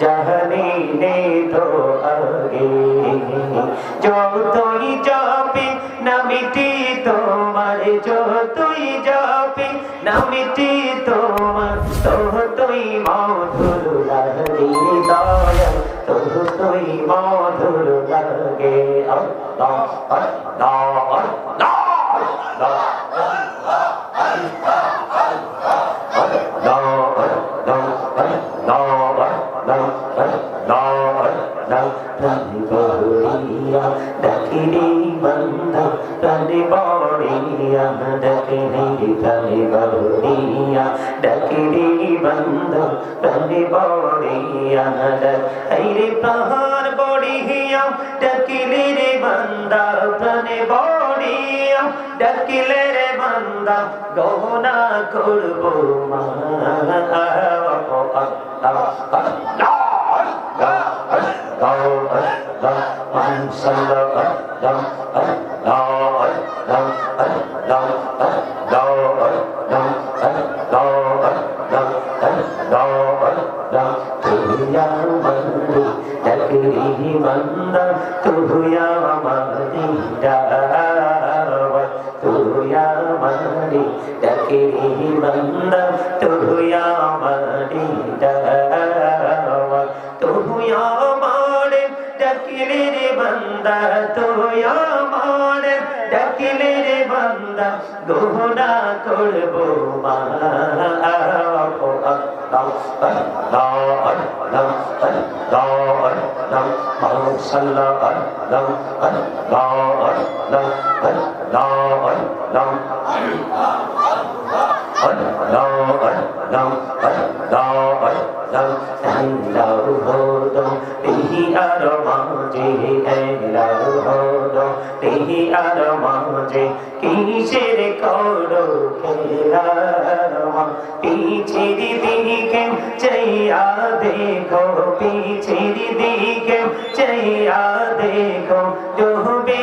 জাহানিনে তো আগে যতই যাবি নামিটি তোমার যতই যাবি নামিটি তোমার তুই মধুর লাগে দাও তুই মধুর লাগে ডাকিনি বন্ধ তনি বড়িয়া ডাকিনি তনি বড়িয়া ডাকিনি বন্ধ তনি বড়িয়া ডাকিরে প্রাণ বড়িয়া ডাকিলে রে বন্দা প্রাণে বড়িয়া ডাকিলে রে বন্দা গহনা করব মা বন্দা কে বান্দা তবু আমারে ডাওয়া তবু আমারে ডাকিলে রে বান্দা তবু আমারে ডাকিলে রে বান্দা গোনা করব মা কিসের করো খেলা পিছের দিকে চাইয়া দেখো পিছের দিকে চাইয়া দেখো ডুবে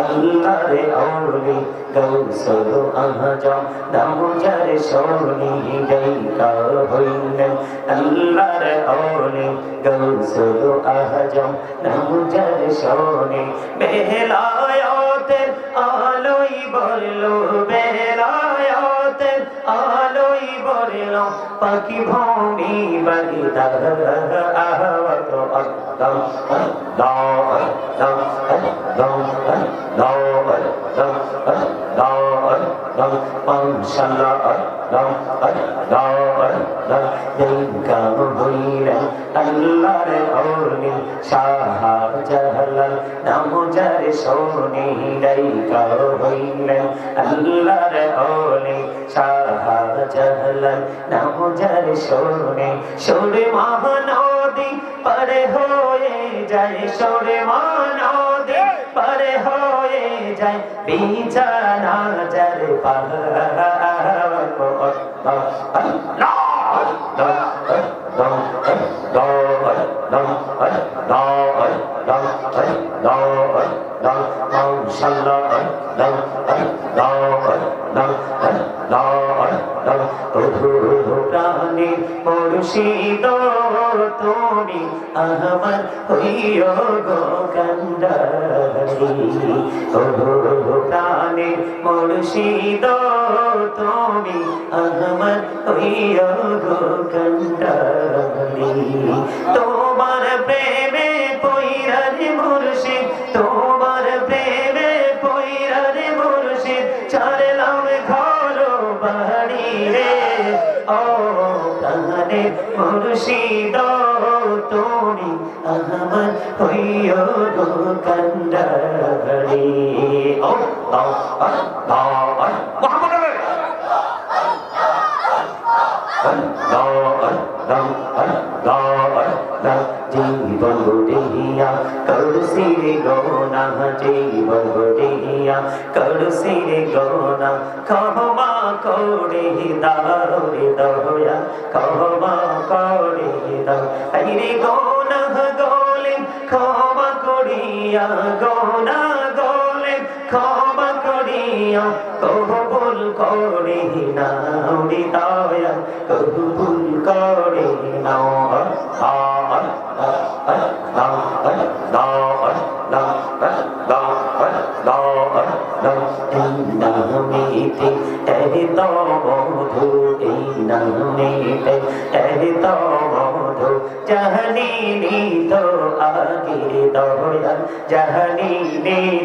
আল্লাহরে অরলি কৌশল আহজম দামুজারে সরলি গাইকার হইল আল্লাহরে অরলি কৌশল আহজম দামুজারে সরলি বেলায়তের আলোই বলল বেলায়তের আলোই চলো পাখি ভূমি বাগিদার আহবত দম দম দম দম দম lam bằng sa la ơi lam ơi la ơi la nhân ca bhui ra Allah re oni sa ha jahalal nam jare soni dai ka bhui ra Allah re oni sa ha jahalal nam jare soni sore mahanodi pare hoye jai sore mahanodi pare hoye যায় বিছানা যার মুর্শিদ তুমি আমার হইয় গো কান্দারি প্রাণী মুর্শিদ তুমি আহমদ হইয় গো কান্দারি তোমার প্রেমে পৈরারে মুর্শিদ তোমার জীবন গড়িয়া করুসি রে গৌনা জীবন গড়িয়া করুসি রে গৌনা কহমা করে দারে দয়া কহমা করে দা রে গৌনা গৌলে করিয়া গোনা গোলে ক্ষমা করিয়া কবুল করে নাও রে দয়া কবুল করে নাও নামিতে এত মধু এই নামিতে এত মধু জাহানি তো আগে দয়াল জাহানি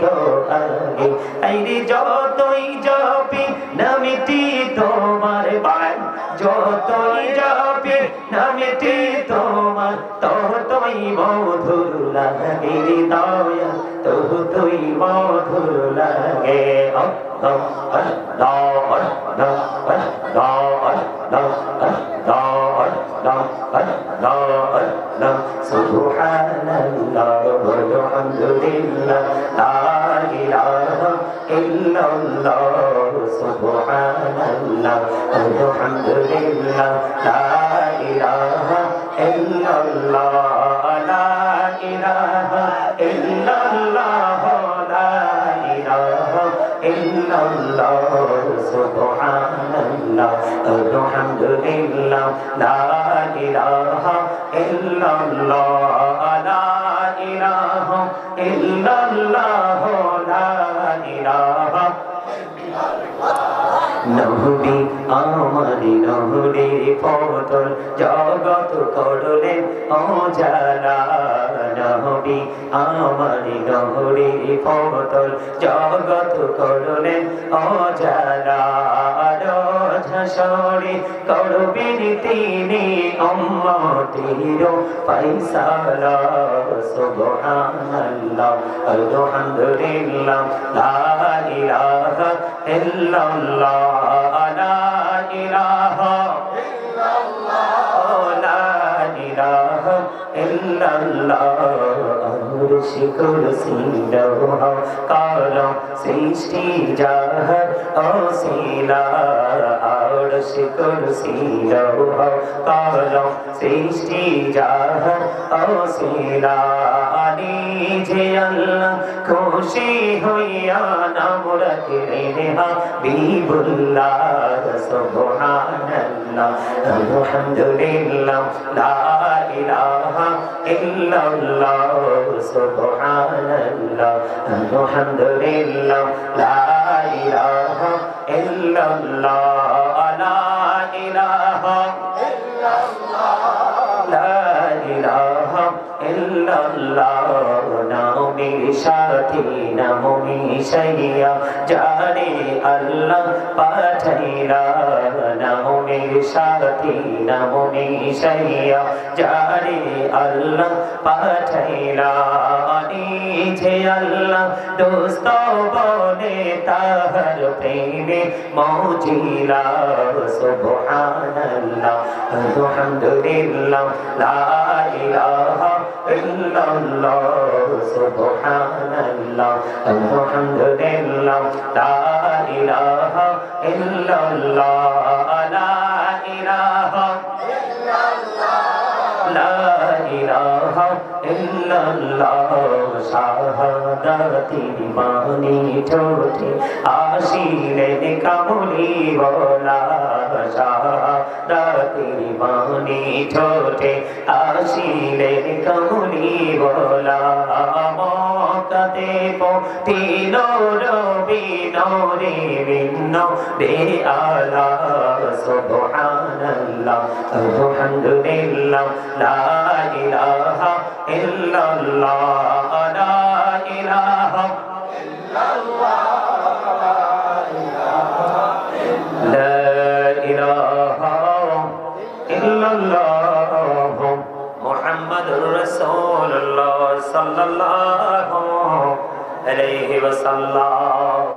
তো আগে আইরে যতই জপি নামিটি তোমার বান যতই জপি নামিটি তোমার ততই মধুর লাগে দয়াল তবু তুই মধুর লাগে অ দ অ দ অ দ الحمد لله لا إله إلا الله لا ইল্লাল্লাহ লা আমারি নহরে পতর জগত করলে অজানা। নহবি আমারি নহরে পতল জগত করলে অজালা ঝসরে করবেন তিনি অম্মতির পয়সালা সুবহানাল্লাহ, আলহামদুলিল্লাহ, লা ইলাহা ইল্লাল্লাহ, লা ইলাহা লা ইল্লাল্লাহ। কুরসি লৌহ কালম সৃষ্টি অসিলা আরশি কুরসি লৌহ কালম সৃষ্টি জাহার অসিলা নিজে আল্লাহ খুশি হইয়া নাম রাখলেন হাবিবুল্লাহ সুবহানাল্লাহ। আলহামদুলিল্লাহ, লা ইলাহা ইল্লাল্লাহ। নামের সাথে নাম মিশাইয়া জানে আল্লাহ পাঠাইলা। নামের সাথে নাম মিশাইয়া জানে আল্লাহ পাঠাইলা। দিয়েছে আল্লাহ দোস্ত বনে তাহার প্রেমে মৌজিলা সুবহানাল্লাহ, আলহামদুলিল্লাহ, লা ইলাহা ইল্লাল্লাহ, সুবহানাল্লাহ, আলহামদুলিল্লাহ, লা ইলাহা ইল্লাল্লাহ, লা ইলাহা ইল্লাল্লাহ, লা ইলাহা ইল্লাল্লাহ শাহাদাতি বাণী ঠোঁটে আসিলেন কামলি বলা শাহাদাতি বাণী ঠোঁটে আসিলেন কামলি বলা। মকাতে তিন রবি নরে ভিন্ন। বে আলা সুবহানাল্লাহ, আলহামদুলিল্লাহ, লা ইলাহা ইল্লাল্লাহ, লা ইলাহা لا عليه وسلم